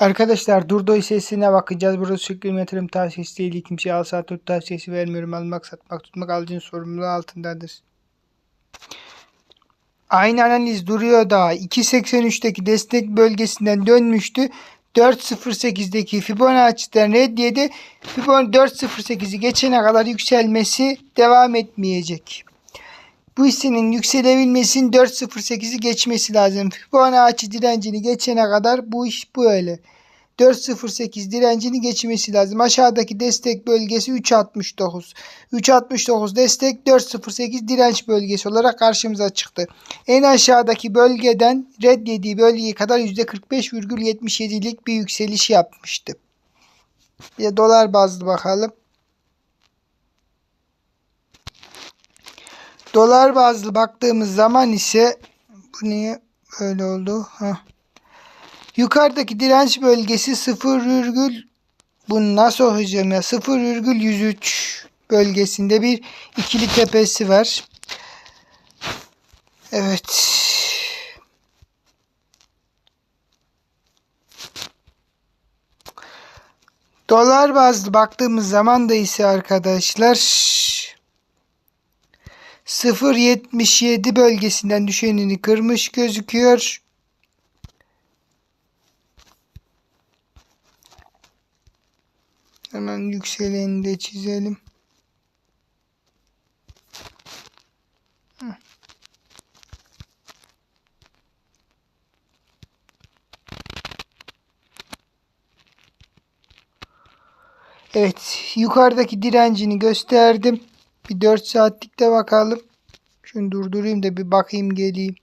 Arkadaşlar Durdo hissesine bakacağız. Burası şükrüm yatırım tavsiyesi değil. Kimseye al saat tut tavsiyesi vermiyorum. Almak satmak tutmak alıcının sorumluluğu altındadır. Aynı analiz duruyor da 2.83'teki destek bölgesinden dönmüştü. 4.08'deki Fibonacci'den reddiyedi. Fibonacci 4.08'i geçene kadar yükselmesi devam etmeyecek. Bu hissenin yükselebilmesinin 4.08'i geçmesi lazım. Fibonacci direncini geçene kadar bu iş böyle. 4.08 direncini geçmesi lazım. Aşağıdaki destek bölgesi 3.69. 3.69 destek 4.08 direnç bölgesi olarak karşımıza çıktı. En aşağıdaki bölgeden reddediği bölgeye kadar %45,77'lik bir yükseliş yapmıştı. Bir dolar bazlı bakalım. Dolar bazlı baktığımız zaman ise bu niye böyle oldu? Heh. Yukarıdaki direnç bölgesi 0, virgül bunu nasıl okuyacağım ya 0,103 bölgesinde bir ikili tepesi var. Evet. Dolar bazlı baktığımız zaman da ise arkadaşlar 0.77 bölgesinden düşenini kırmış gözüküyor. Hemen yükseleni de çizelim. Evet, yukarıdaki direncini gösterdim. Bir 4 saatlikte bakalım. Şunu durdurayım da bir bakayım geleyim.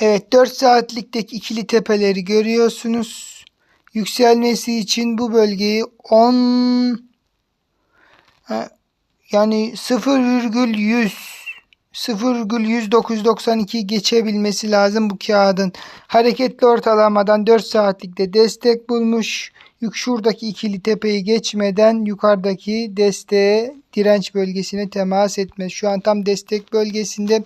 Evet 4 saatlikteki ikili tepeleri görüyorsunuz. Yükselmesi için bu bölgeyi 10 yani 0,100 0,10992 geçebilmesi lazım bu kağıdın. Hareketli ortalamadan 4 saatlikte destek bulmuş. Şuradaki ikili tepeyi geçmeden yukarıdaki desteğe direnç bölgesine temas etmez. Şu an tam destek bölgesinde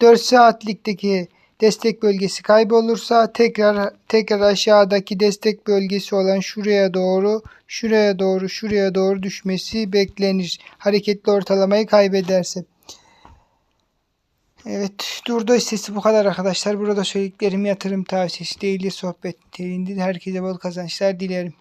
4 saatlikteki destek bölgesi kaybolursa tekrar tekrar aşağıdaki destek bölgesi olan şuraya doğru şuraya doğru şuraya doğru düşmesi beklenir. Hareketli ortalamayı kaybederse. Evet, Durdo hissesi bu kadar arkadaşlar. Burada söylediklerim yatırım tavsiyesi değil, sohbet niteliğindedir. Herkese bol kazançlar dilerim.